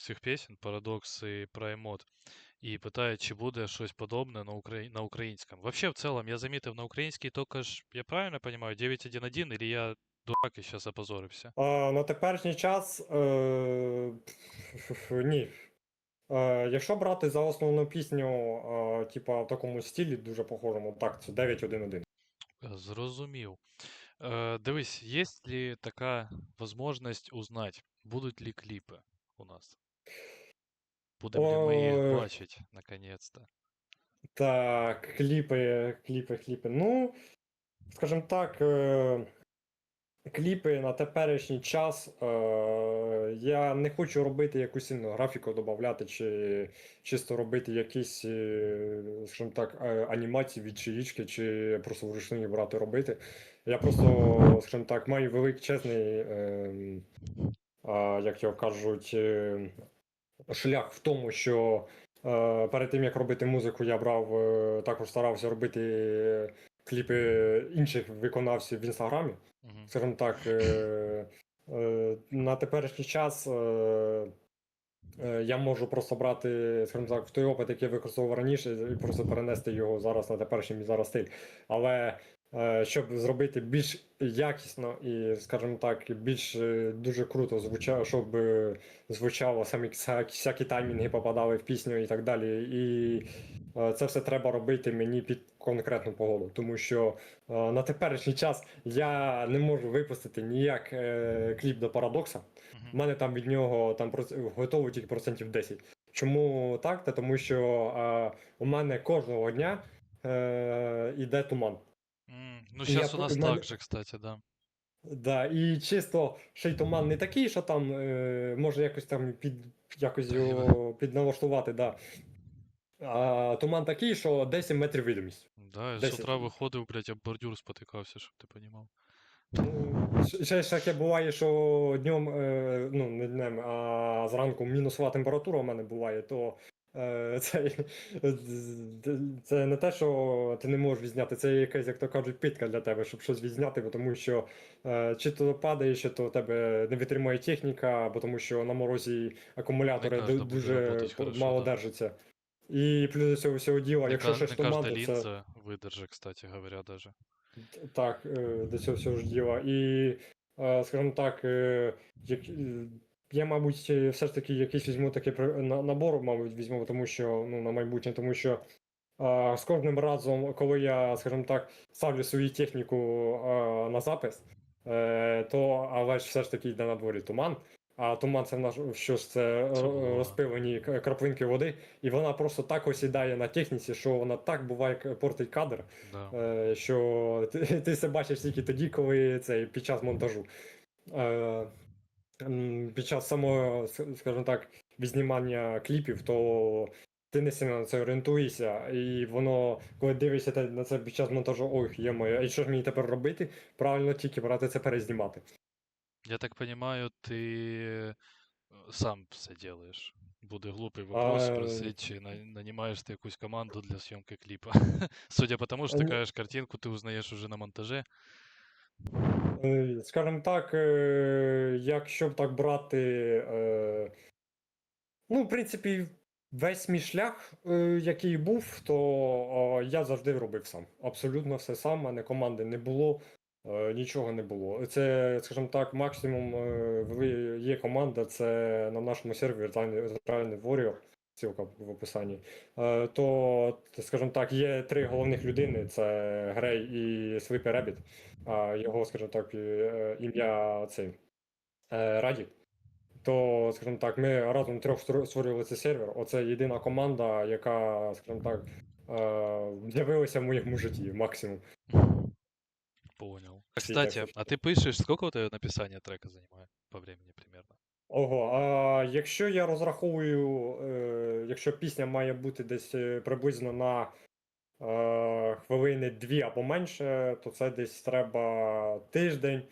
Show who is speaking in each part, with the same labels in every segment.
Speaker 1: цих пісень, Парадокс і Праймод. І питає, чи буде щось подобне на, укра... на українському. Вообще, в целом, я замітив на українській тільки ж, я правильно розумію, 9.1.1, или я дурак і зараз опозорився?
Speaker 2: А, на теперішній час е, ні. Е, якщо брати за основну пісню, е, типа в такому стилі, дуже похожому, так, це 9.1.1.
Speaker 1: Зрозумів. Е, дивись, є ли така можливість узнати, будуть ли кліпи у нас? Будемо ли ми їх бачити, наконец-то?
Speaker 2: Так, кліпи, кліпи, кліпи. Ну, скажімо так, е, кліпи на теперішній час. Е, я не хочу робити якусь сильну графіку додавати, чи чисто робити якісь, е, скажімо так, е, анімації від чиїчки, чи просто вручну брати робити. Я просто, скажімо так, маю величезний, е, а, як його кажуть, е, шлях в тому, що е, перед тим як робити музику, я брав, е, також старався робити кліпи інших виконавців в інстаграмі. Скажімо так, е, е, на теперішній час е, е, я можу просто брати, скажімо так, той опит, який я використовував раніше, і просто перенести його зараз на теперішній зараз стиль. Але щоб зробити більш якісно і, скажімо так, більш е, дуже круто звучало, щоб е, звучало самі вся- всякі таймінги попадали в пісню і так далі. І е, це все треба робити мені під конкретну погоду, тому що е, на теперішній час я не можу випустити ніяк е, кліп до парадокса. У мене там від нього там готово тільки процентів 10. Чому так? Та тому що е, у мене кожного дня е, іде туман.
Speaker 1: Ну, зараз у нас
Speaker 2: мене-
Speaker 1: так же, кстати, да.
Speaker 2: Да, і чисто ще й туман не такий, що там е, може якось там під якось його підналаштувати, да. А туман такий, що 10 метрів видимість.
Speaker 1: Да, я з
Speaker 2: 10.
Speaker 1: утра виходив, блядь, об бордюр спотикався, щоб ти понімав.
Speaker 2: Ну, ще- ж таке буває, що днем, е, ну не днем, а зранку мінусова температура у мене буває, то це, це не те, що ти не можеш відзняти, це якась, як то кажуть, питка для тебе, щоб щось відзняти, бо тому що е, чи то падає, чи то у тебе не витримує техніка, бо тому що на морозі акумулятори
Speaker 1: буде
Speaker 2: дуже
Speaker 1: работать хорошо,
Speaker 2: мало
Speaker 1: да.
Speaker 2: держаться. І плюс до цього всього діла,
Speaker 1: Не,
Speaker 2: якщо
Speaker 1: ка-
Speaker 2: ще
Speaker 1: не
Speaker 2: ж
Speaker 1: каждая
Speaker 2: то це...
Speaker 1: линза выдержит, кстати говоря, даже.
Speaker 2: Так, е, до цього всього ж діла. І, е, скажімо так, е, як, е, я, мабуть, е, все ж таки якийсь візьму такий набор, мабуть, візьму, тому що ну, на майбутнє, тому що е, з кожним разом, коли я, скажімо так, ставлю свою техніку е, на запис, е, то але ж все ж таки йде на дворі туман. А туман це наш що ж це
Speaker 1: було.
Speaker 2: розпилені краплинки води, і вона просто так осідає на техніці, що вона так буває портить кадр.
Speaker 1: Да.
Speaker 2: Е, що ти, ти це бачиш тільки тоді, коли це під час монтажу Е, м, під час самого, с- скажімо так, відзнімання кліпів, то ти не сильно на це орієнтуєшся, і воно, коли дивишся те- на це під час монтажу, ой, є моє, і що ж мені тепер робити? Правильно тільки брати це перезнімати.
Speaker 1: Я так понимаю, ты э, сам все делаешь. Буде глупий вопрос
Speaker 2: А,
Speaker 1: спросить, чи на- нанимаешь ты якусь команду для съемки клипа. Судя по тому, что ты
Speaker 2: Ну-
Speaker 1: кажешь картинку, ты узнаешь уже на монтаже.
Speaker 2: Е, Скажімо так, е, якщо б так брати, е, ну, в принципі, весь мій шлях, який був, то я завжди робив сам. Абсолютно все сам, а не команди не було, нічого не було. Це, скажімо так, максимум є команда, це на нашому сервері Віртуальний Warrior. Ссылка в описанні. Е, То, скажімо так, є три головних людини: це Грей і Rabbit а його, скажімо так, е, ім'я цей е, Радік. То, скажімо так, ми разом трьох створювали цей сервер. Оце єдина команда, яка, скажімо так, з'явилася в моєму житті максимум.
Speaker 1: Понял. Кстати, а ты пишешь, сколько у тебя написание трека занимает по времени примерно?
Speaker 2: Ого, а якщо я розраховую, е, якщо пісня має бути десь е, приблизно на е, хвилини дві або менше, то це десь треба тиждень.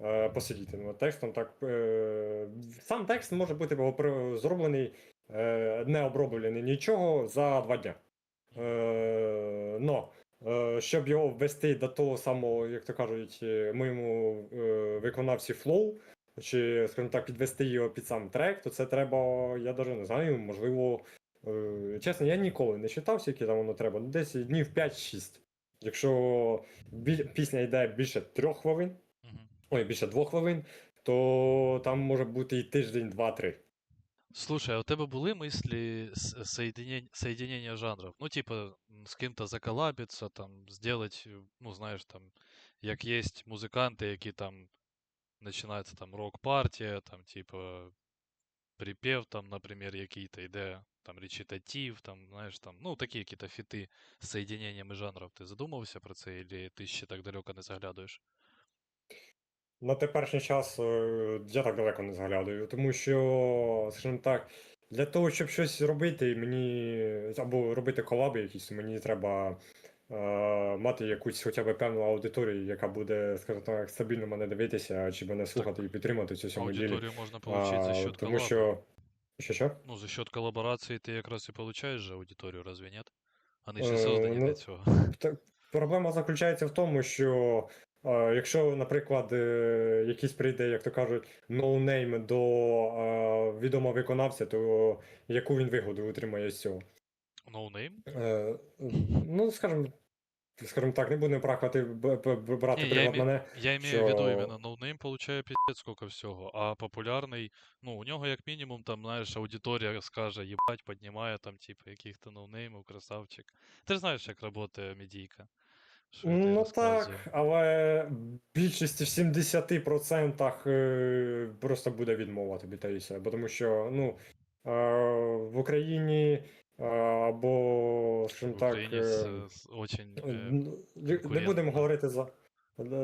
Speaker 2: е, посидіти над текстом. Так, е, сам текст може бути зроблений, е, не оброблений нічого за два дня. Е, но, е, щоб його ввести до того самого, як то кажуть, е, моєму е, виконавці флоу, чи, скажімо так, підвести його під сам трек, то це треба, я навіть не знаю, можливо. Е, Чесно, я ніколи не читав, скільки там воно треба. ну, Десь днів 5-6. Якщо пісня йде більше трьох хвилин, ой, більше двох хвилин, то там може бути і тиждень, два-три.
Speaker 1: Слушай, а у тебе були мислі соединения жанров? Ну, типа, с ким-то заколабиться, там, сделать, ну, знаєш, там, як є музиканти, які там починається там рок-партія, там, типа, припев там, например, який-то йде, там, речитатив, там, знаєш, там, ну, такі якісь фіти з соединеннями жанрів. Ти задумався про це, или ти ще так далеко не заглядуєш?
Speaker 2: На теперішній час е, я так далеко не заглядаю, тому що, скажімо так, для того, щоб щось робити, мені або робити колаби якісь, мені треба мати якусь хоча б певну аудиторію, яка буде, скажімо так, стабільно мене дивитися, чи мене слухати і підтримати в цьому ділі.
Speaker 1: Аудиторію можна отримати за счет
Speaker 2: тому що. Що що?
Speaker 1: Ну, за счет колаборації ти якраз і получаєш же аудиторію, разве нет? Вони
Speaker 2: Е,
Speaker 1: і создані
Speaker 2: ну,
Speaker 1: для цього.
Speaker 2: Та- Проблема заключається в тому, що е, якщо, наприклад, е, якийсь прийде, як то кажуть, ноунейм до е, відомого виконавця, то яку він вигоду отримає з цього?
Speaker 1: Ноунейм?
Speaker 2: Е, ну, скажімо, скажімо так, не будемо б- брати
Speaker 1: я
Speaker 2: приклад
Speaker 1: име-
Speaker 2: мене.
Speaker 1: Я имею в виду
Speaker 2: що-
Speaker 1: именно ноунейм получає пиздец сколько всього, а популярний, ну, у нього як мінімум там, знаєш, аудиторія скаже, їбать, піднімає там, типу, яких-то ноунеймів, красавчик. Ти ж знаєш, як працює медійка. Що
Speaker 2: Ну так, але в більшості в 70% е, просто буде відмова тобі та і все. Бо Тому що ну, е, в Україні або, скажімо так. Е,
Speaker 1: очень
Speaker 2: Е, Не будемо говорити за.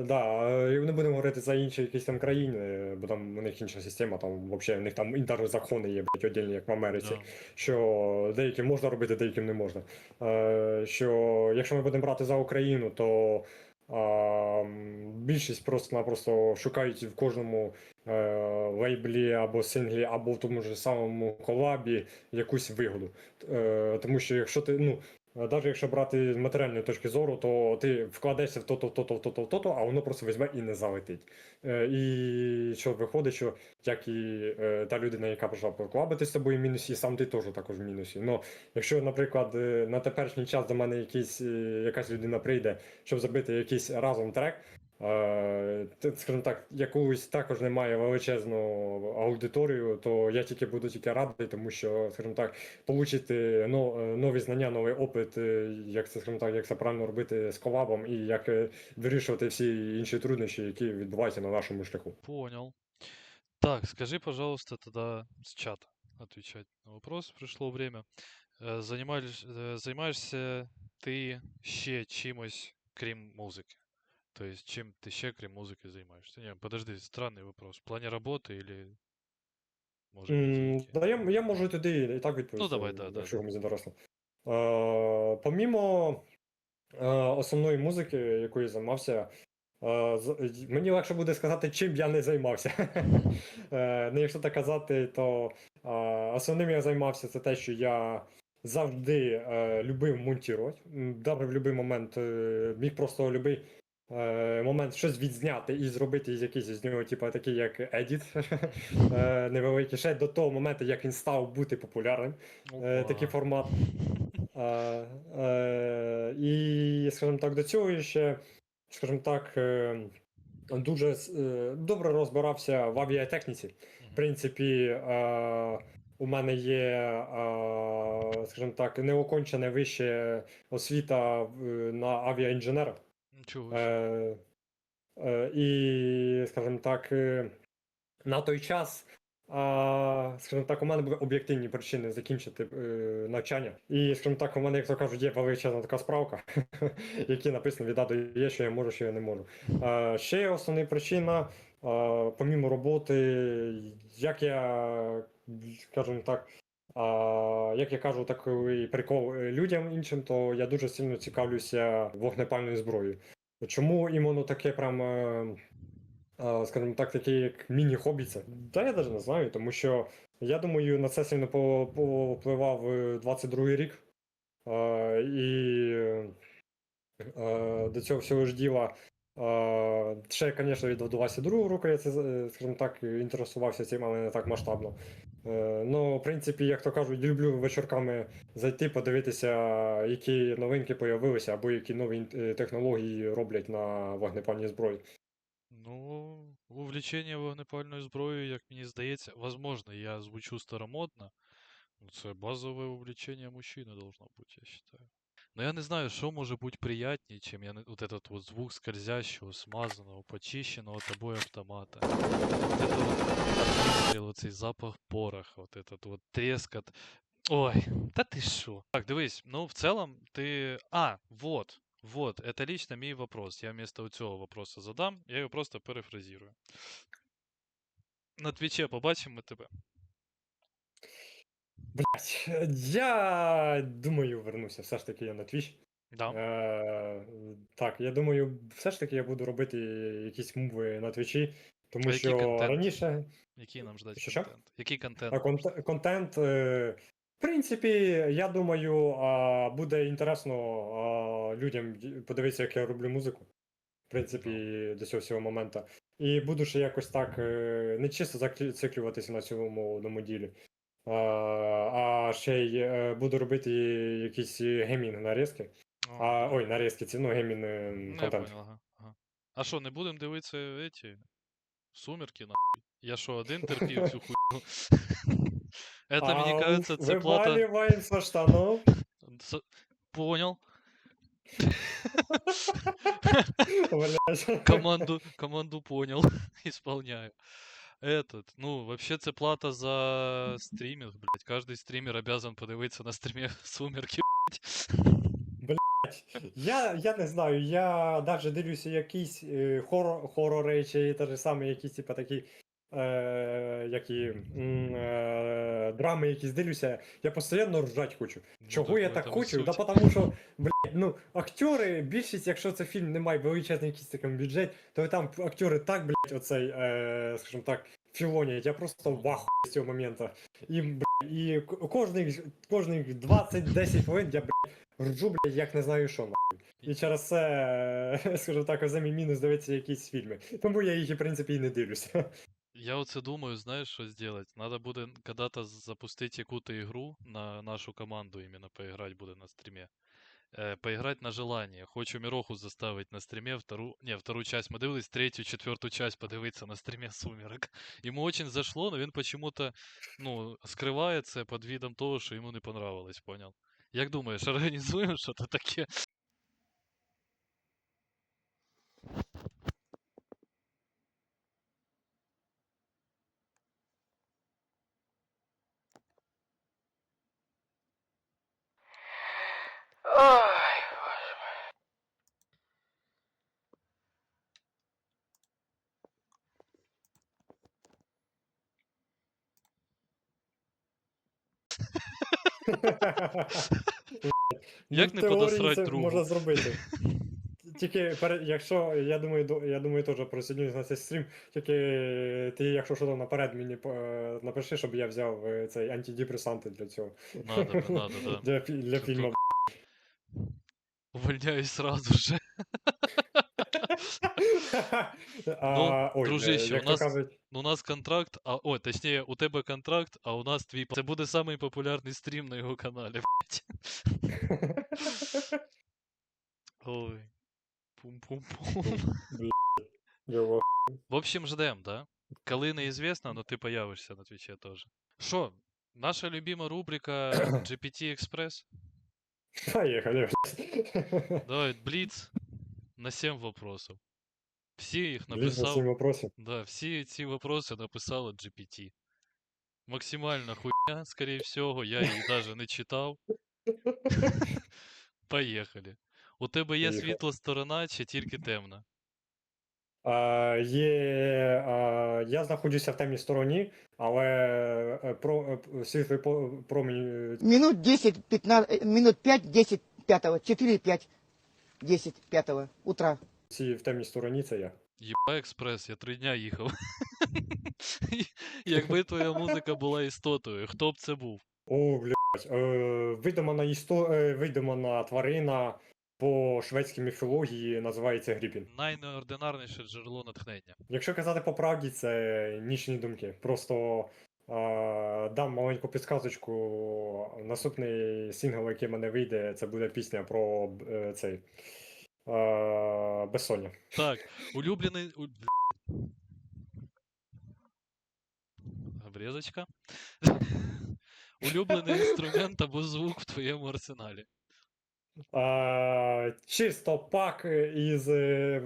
Speaker 2: Да, е, не будемо говорити за інші якісь там країни, бо там у них інша система, там взагалі у них там інтерні закони є, блядь, отдельні, як в Америці,
Speaker 1: да.
Speaker 2: що деяким можна робити, деяким не можна. Що якщо ми будемо брати за Україну, то більшість просто-напросто шукають в кожному е, лейблі або синглі, або в тому ж самому колабі якусь вигоду. Е, Тому що якщо ти, ну, навіть якщо брати з матеріальної точки зору, то ти вкладешся в то-то, то-то, в то-то, в то-то, а воно просто візьме і не залетить. Е, І що виходить, що як і е, та людина, яка прийшла поклабити з тобою в мінусі, сам ти теж також в мінусі. Ну, якщо, наприклад, е, на теперішній час до мене якийсь, якась людина прийде, щоб забити якийсь разом трек, скажімо так, якусь також немає величезну аудиторію, то я тільки буду тільки радий, тому що, скажімо так, получити е, нові знання, новий опит, е, як це, скажімо так, як це правильно робити з колабом і як е, вирішувати всі інші труднощі, які відбуваються на нашому шляху.
Speaker 1: Понял. Так, скажи, пожалуйста, тогда с чата отвечать на вопрос. Пришло время. Э, Занимаешь, э, ти ще чимось, крім музики? То есть, чим ти ще, крім музики, займаєшся? Не, подожди, странный вопрос. В плане работы или може медійки?
Speaker 2: Да, я, я можу туди і так відповісти,
Speaker 1: Ну, давай, да, да,
Speaker 2: якщо
Speaker 1: да.
Speaker 2: комусь інтересно. Е, помімо е, основної музики, якою я займався, е, мені легше буде сказати, чим я не займався. Е, ну, якщо так казати, то е, основним я займався це те, що я завжди е, любив монтувати. Добре, в будь-який момент е, міг просто любий е, момент щось відзняти і зробити якийсь з нього, типу, такий як едіт е, невеликий, ще до того моменту, як він став бути популярним, е, такий формат. Е, е, і, скажімо так, до цього ще, скажімо так, е, дуже е, добре розбирався в авіатехніці. В принципі, е, у мене є, скажімо так, неокончена вища освіта на авіаінженера.
Speaker 1: Собі.
Speaker 2: Е, е, і, скажімо так, е, на той час, а, скажімо так, у мене були об'єктивні причини закінчити е, навчання. І, скажімо так, у мене, як то кажуть, є величезна така справка, які написано від А до Є, що я можу, що я не можу. Е, ще основна причина, е, помімо роботи, як я, скажімо так, а, як я кажу, такий прикол е, людям іншим, то я дуже сильно цікавлюся вогнепальною зброєю. Чому іменно таке прям е, скажімо так, таке як міні-хобі це. Та я навіть не знаю, тому що я думаю, на це сильно по- повпливав е, 22-й рік. І е, до цього всього ж діла. Ще, звісно, від 22-го року я це, е, скажімо так, інтересувався цим, але не так масштабно. Е, Ну, в принципі, як то кажуть, люблю вечірками зайти, подивитися, які новинки появилися, або які нові е, технології роблять на вогнепальній зброї.
Speaker 1: Ну, увлечення вогнепальною зброєю, як мені здається, возможно, я звучу старомодно, ну це базове увлечення мужчини должно бути, я считаю. Но я не знаю, що може бути приятнее, чем я, вот этот вот звук скользящего, смазанного, почищенного тобой автомата. Вот это вот выстрел, запах пороха, вот этот вот трескот. Ой, та ти що? Так, дивись, ну в целом ти. А, вот, вот, это лично мій вопрос. Я вместо цього вопроса задам, я його просто перефразирую. На твіче побачимо тебе.
Speaker 2: Блять, я думаю, вернуся все ж таки я на Twitch.
Speaker 1: Да.
Speaker 2: Е, так, я думаю, все ж таки я буду робити якісь муви на твічі, тому
Speaker 1: А який
Speaker 2: що
Speaker 1: контент?
Speaker 2: раніше
Speaker 1: Який нам ждать контент? Який контент?
Speaker 2: а, конт- контент, е, в принципі, я думаю, а, буде інтересно а, людям подивитися, як я роблю музику. В принципі, до цього всього моменту. І буду ще якось так е, не чисто зациклюватися на цьому одному ділі. А, ще й е, буду робити якісь гемінг нарізки.
Speaker 1: О,
Speaker 2: А, ой, нарізки, ці, ну, гемін е,
Speaker 1: ну, я
Speaker 2: контент.
Speaker 1: понял, ага. А що, не будемо дивитися эти сумерки, нахуй? Я що, один терпів цю хуйню? Это, мені кажется, це плата.
Speaker 2: Со штанов.
Speaker 1: Понял. Команду, команду понял. Исполняю. Этот, ну, вообще це плата за стриминг, блядь. Каждый стример обязан подивитися на стрімі сумерки, блядь.
Speaker 2: Я, я не знаю, я навіть дивлюся якісь е, хорор, хорори чи те ж саме якісь, типа такі. Е, які е, драми якісь дивлюся, я постійно ржать хочу.
Speaker 1: Ну,
Speaker 2: Чого я так хочу? Да потому що, блядь, ну, актери, більшість, якщо це фільм не має величезний якийсь такий бюджет, то там актери так, блядь, оцей, е, скажімо так, філонять, я просто в ахуї з цього моменту. І, блядь, і кожних, кожних 20-10 хвилин я, блядь, ржу, блядь, як не знаю що. І через це, скажімо так, мій мінус дивитися якісь фільми. Тому я їх, в принципі, і не дивлюся.
Speaker 1: Я оце думаю, знаєш, що сделать? Надо буде когда-то запустити яку-то ігру на нашу команду, іменно поіграти буде на стрімі. Э, поиграть на желание. Хочу Мироху заставить на стриме вторую... Не, вторую часть мы дивились, третью, четвертую часть подивиться на стриме Сумерок. Ему очень зашло, но він почему-то, ну, скривається під видом того, що йому не понравилось, понял? Як думаєш, організуємо що-то таке? Як
Speaker 2: Ну,
Speaker 1: не
Speaker 2: в теорії
Speaker 1: подосрать
Speaker 2: це
Speaker 1: другу?
Speaker 2: Можна зробити. Тільки пере- якщо я думаю, до- я думаю, теж присоединюсь на цей стрім. Тільки ти, якщо що там наперед мені е, напиши, щоб я взяв е, цей антидепресанти для цього.
Speaker 1: Надо, надо, да.
Speaker 2: Для, фі- для фільму.
Speaker 1: Увольняюсь сразу же.
Speaker 2: Е,
Speaker 1: дружище,
Speaker 2: як
Speaker 1: у нас- Ну, у нас контракт, а ой, точніше, у тебе контракт, а у нас твій. Це буде самий популярний стрім на його каналі. Ой. Пум-пум-пум. В общем, ждем, да? Коли неізвісно, но ти появишся на Твічі теж. Що, наша любима рубрика GPT Express?
Speaker 2: Поїхали.
Speaker 1: Давай, Блиц на 7 вопросов. Все їх
Speaker 2: Блін, на
Speaker 1: написав.
Speaker 2: цим.
Speaker 1: Да, все эти вопросы написала GPT. Максимальна хуйня, скорее всього, я її даже не читав. Поїхали. У тебе є світла сторона чи тільки темна?
Speaker 2: Є, я знаходжуся в темній стороні, але е, про, е, світлий по- промінь е,
Speaker 3: Минут 10, 15, минут 5, 10, 5, 4, 5, 10, 5 утра.
Speaker 2: ці в темній стороні це я.
Speaker 1: Єба експрес, я три дня їхав. Якби твоя музика була істотою, хто б це був?
Speaker 2: О, блядь. Е, видумана, істо... видумана тварина по шведській міфології називається Гріпін.
Speaker 1: Найнеординарніше джерело натхнення.
Speaker 2: Якщо казати по правді, це нічні думки. Просто е, дам маленьку підсказочку. Наступний сингл, який мене вийде, це буде пісня про е, цей е, безсоння.
Speaker 1: Так, улюблений. у- Обрізочка. Улюблений інструмент або звук в твоєму арсеналі.
Speaker 2: Е, чисто пак із. е,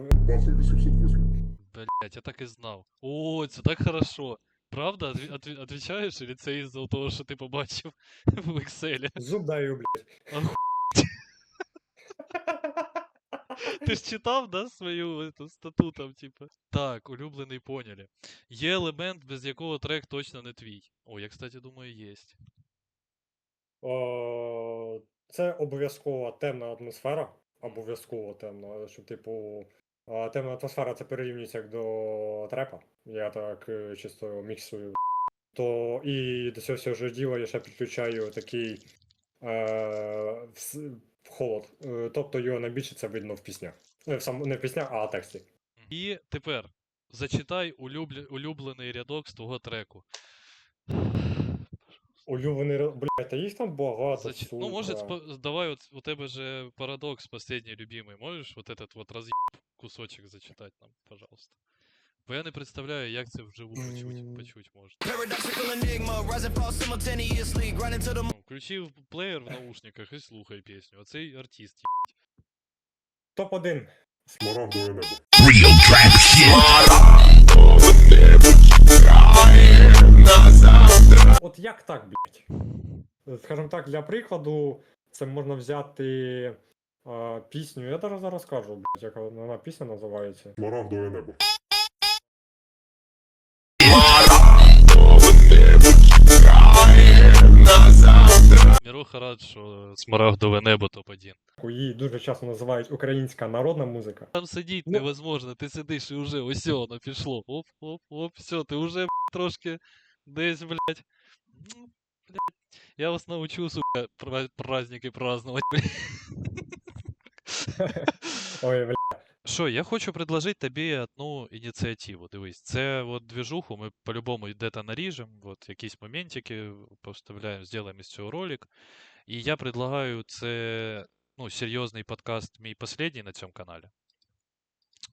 Speaker 1: Блять, я так і знав. О, це так хорошо. Правда? Отві- Отвічаєш, или це із-за того, що ти побачив в Excel?
Speaker 2: Зуб даю, блядь.
Speaker 1: Оху- Ти ж читав, да, свою эту, стату там, типа. Так, улюблений поняли. Є елемент, без якого трек точно не твій. О, я, кстати, думаю, є.
Speaker 2: Е, Це обов'язково темна атмосфера. Обов'язково темна, що, типу, темна атмосфера це перерівнюється як до трепа. Я так е, чисто міксую. То і до цього всього діла я ще підключаю такий е, холод. Е, тобто його найбільше це видно в піснях. Не в, сам, не в піснях, а в тексті.
Speaker 1: І тепер зачитай улюбле- улюблений рядок з твого треку.
Speaker 2: Улюблений, ре- блядь, та їх там багато.
Speaker 1: Зач- Ну, может,
Speaker 2: сука.
Speaker 1: спо- давай, вот у тебя же парадокс последний любимый. Можешь вот этот вот разъеб кусочек зачитать нам, пожалуйста? Бо я не представляю, як це вживу почуть,
Speaker 2: М.
Speaker 1: почуть можна.
Speaker 4: Paradoxical enigma, rise and fall simultaneously, grinding to the
Speaker 1: Ну, включив плеєр в наушниках і слухай пісню. Оцей артист. є.
Speaker 2: Топ-1.
Speaker 5: Смарагдове небо.
Speaker 2: От як так, блядь? Скажімо так, для прикладу, це можна взяти а, пісню. Я зараз зараз скажу, блядь, яка вона пісня називається.
Speaker 5: Смарагдове небо.
Speaker 1: Міроха рад, що смарагдове небо топ-1.
Speaker 2: Її дуже часто називають українська народна музика.
Speaker 1: Там сидіть
Speaker 2: Ну.
Speaker 1: невозможно, ти сидиш і вже ось воно пішло. Оп, оп, оп, все, ти вже б**, трошки десь, блядь. Ну, блядь. Я вас научу, сука, пра- праздники праздновать, блядь.
Speaker 2: Ой, блядь.
Speaker 1: Що, я хочу предложить тобі одну ініціативу. Дивись, це от движуху ми по-любому де-то наріжемо, от якісь моментики поставляємо, зробимо з цього ролик. І я предлагаю це ну, серйозний подкаст мій последній на цьому каналі.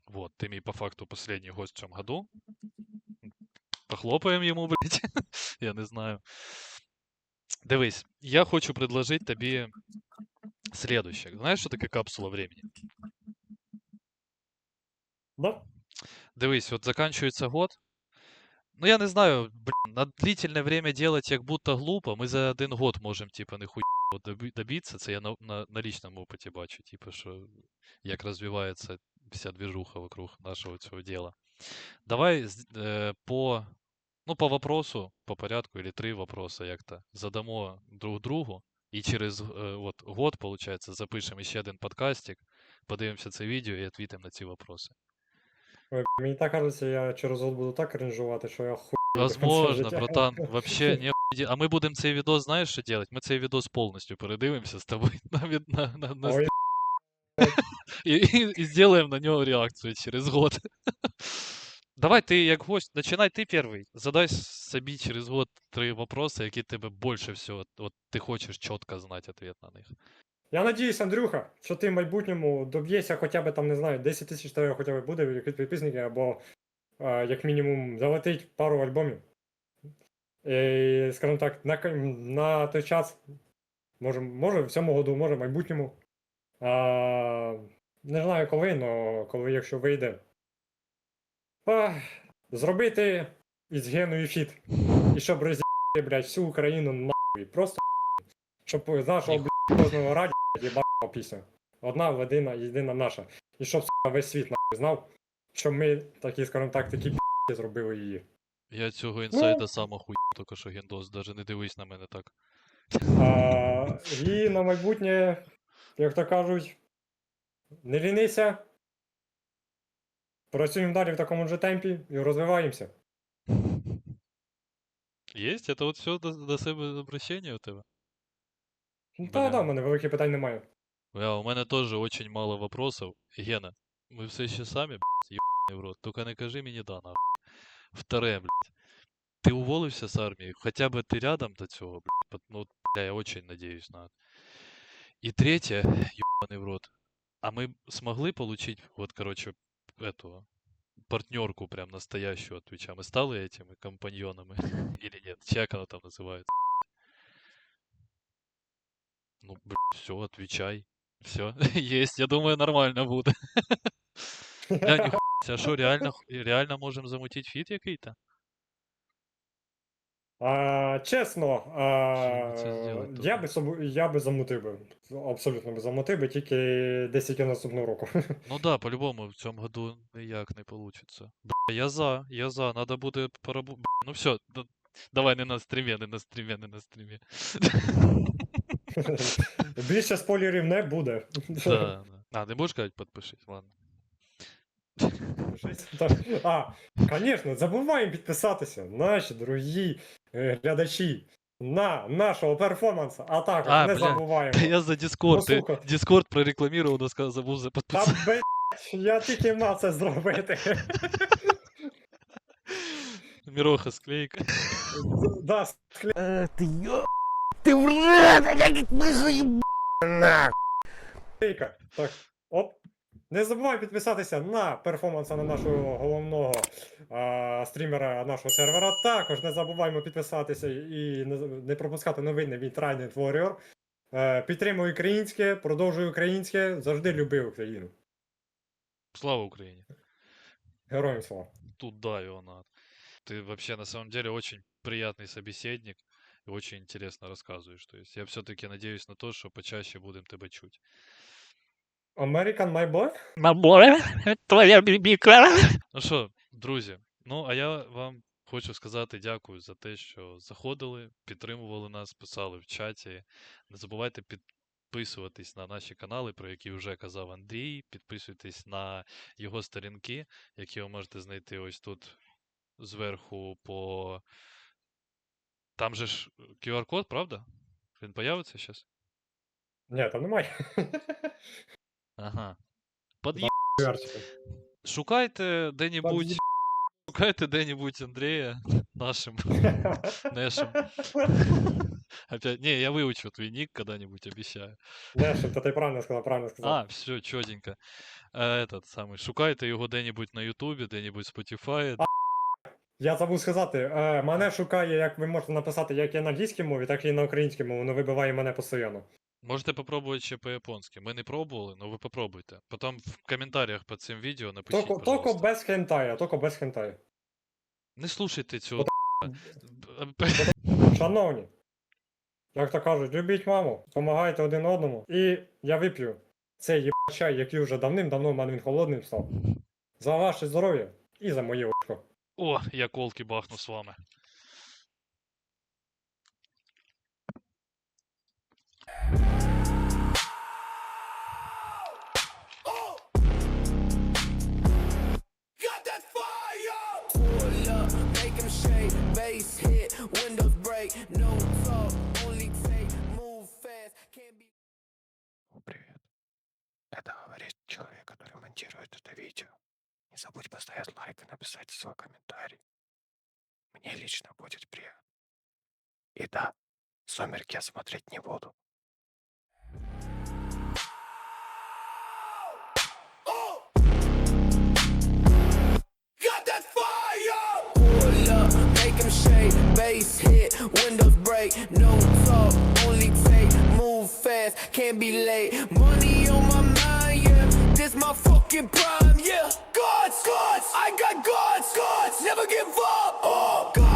Speaker 1: Вот, ти мій по факту последній гость в цьому году. Похлопаємо йому, блядь. я не знаю. Дивись, я хочу предложить тобі следующее. Знаєш, що таке капсула времени?
Speaker 2: Да?
Speaker 1: Дивись, от заканчивается год. Ну, я не знаю, блин, на длительное время делать як будто глупо. Ми за один год можемо, типа, нихуя добиться. Це я на, на, на личному опыте бачу, типа, що як розвивається вся движуха вокруг нашого цього дела. Давай е, по, ну, по вопросу, по порядку, или три вопроса як-то задамо друг другу. І через е, от, год, получается, запишемо ще один подкастик, подивимося це відео і відповімо на ці вопроси.
Speaker 2: Ой, мені так кажеться, я через год буду так кринжувати, що я хуй.
Speaker 1: Возможно, братан, вообще не А мы будем цей відос, знаєш, що делать? Ми цей відос повністю передивимося з тобою на, на, на, на,
Speaker 2: Ой,
Speaker 1: і, і, і зробимо на нього реакцію через год. Давай ти як гость, починай ти перший. Задай собі через год три вопроси, які тебе більше всього, от ти хочеш чітко знати відповідь на них.
Speaker 2: Я надіюсь, Андрюха, що ти в майбутньому доб'єшся хоча б там, не знаю, 10 тисяч тебе хоча б буде від підписників, або е, як мінімум залетить пару альбомів. І, скажімо так, на, на той час, може, може в цьому году, може в майбутньому. А, не знаю коли, але коли якщо вийде. А, зробити із геною фіт. І щоб роз'їбати, блядь, всю Україну нахуй. Просто щоб з нашого блядь, кожного раді їбала пісня. Одна єдина, єдина наша. І щоб сука, весь світ нахуй знав, що ми такі, скажімо так, такі пі***ки зробили її.
Speaker 1: Я цього інсайда сам охуєв, тільки що гендос, даже не дивись на мене так.
Speaker 2: А, і на майбутнє, як то кажуть, не лінися. Працюємо далі в такому ж темпі і розвиваємося.
Speaker 1: Єсть? Это от все до, до себе обращення у тебе?
Speaker 2: Ну, Та, да,
Speaker 1: Бля.
Speaker 2: в мене великих питань немає.
Speaker 1: Бля, у мене теж очень мало вопросов. Гена, ми все ще самі, блядь, ебаний в рот. Тільки не кажи мені да, нахуй. Вторе, блядь. Ти уволився з армії? Хоча б ти рядом до цього, блядь. пот- Ну, бля, я очень надеюсь на это. И третье, ебаный в рот. А мы смогли получить, вот, короче, эту партнерку прям настоящую от Твича? Мы стали этими компаньонами? Или нет? Чи Як оно там называется? Ну, блядь, все, отвечай. Все, есть, я думаю, нормально буде. Бля, ніхуя, а що, реально, реально можемо замутити фіт який-то?
Speaker 2: А, чесно, а, я, би я би замутив би. Абсолютно би замутив би, тільки десь тільки наступного року.
Speaker 1: Ну да, по-любому в цьому году ніяк не получится. Бля, я за, я за, надо буде порабу... Бля, Ну все, давай не на стрімі, не на стрімі, не на стрімі.
Speaker 2: Більше спойлерів не буде.
Speaker 1: Да, да. А, не можеш сказати підпишись, ладно.
Speaker 2: Так, А, звісно, забуваємо підписатися, наші дорогі е, глядачі, на нашого перформансу, а також
Speaker 1: А,
Speaker 2: не
Speaker 1: бля,
Speaker 2: забуваємо.
Speaker 1: Та я за Discord, ти
Speaker 2: слухай.
Speaker 1: Discord прорекламував, но сказав, забув за
Speaker 2: Та
Speaker 1: підписати.
Speaker 2: блять, я тільки мав це зробити.
Speaker 1: Міроха склейка.
Speaker 2: Да,
Speaker 3: Ах ты ё... Ты враг, а как мы заеб...
Speaker 2: склейка. Так, оп. Не забувай підписатися на перформанса на нашого головного а, стрімера нашого сервера. Також не забуваємо підписатися і не, не пропускати новини від Trident Warrior. Е, підтримуй українське, продовжуй українське, завжди люби Україну.
Speaker 1: Слава Україні.
Speaker 2: Героям слава.
Speaker 1: Туда его надо. Ты вообще на самом деле очень приятный собеседник и очень интересно рассказываешь. То есть я все-таки надеюсь на то, что почаще будем тебя чуть.
Speaker 2: American My Boy?
Speaker 3: Мамора, твоя бибика.
Speaker 1: Ну що, друзі, ну а я вам хочу сказати дякую за те, що заходили, підтримували нас, писали в чаті. Не забувайте підписуватись на наші канали, про які вже казав Андрій. Підписуйтесь на його сторінки, які ви можете знайти ось тут зверху по. Там же ж QR-код, правда? Він появиться зараз?
Speaker 2: Ні, там немає.
Speaker 1: Ага. Под'є...
Speaker 2: Ярчика.
Speaker 1: Шукайте де-небудь. Шукайте де-небудь Андрія нашим. Нэшем. Опять, не, я выучу твой ник когда-нибудь, обещаю.
Speaker 2: Не, що ти правильно сказав, правильно сказав.
Speaker 1: А, все, чётенько. Э, Этот самый, шукайте його де-нибудь на Ютубі, де-нибудь Spotify.
Speaker 2: Я забув сказати, е, мене шукає, як ви можете написати, як і на англійській мові, так і на українській мові, воно вибиває мене постійно.
Speaker 1: Можете попробувати ще по-японськи. Ми не пробували, но ви попробуйте. Потім в коментарях під цим відео напишіть,
Speaker 2: Токо, токо без хентая, токо без хентая.
Speaker 1: Не слушайте.
Speaker 2: От- Шановні, як то кажуть, любіть маму, допомагайте один одному. І я вип'ю цей єб чай, який вже давним-давно в мене він холодним став. За ваше здоров'я і за моє очко.
Speaker 1: О, я колки бахну з вами.
Speaker 6: Человек, который монтирует это видео. Не забудь поставить лайк и написать свой комментарий. Мне лично будет приятно. И да, сумерки я смотреть не буду.
Speaker 4: Can't be late. Money on my is my fucking prime, yeah. Gods, guts, I got gods, guts, never give up. Oh, God.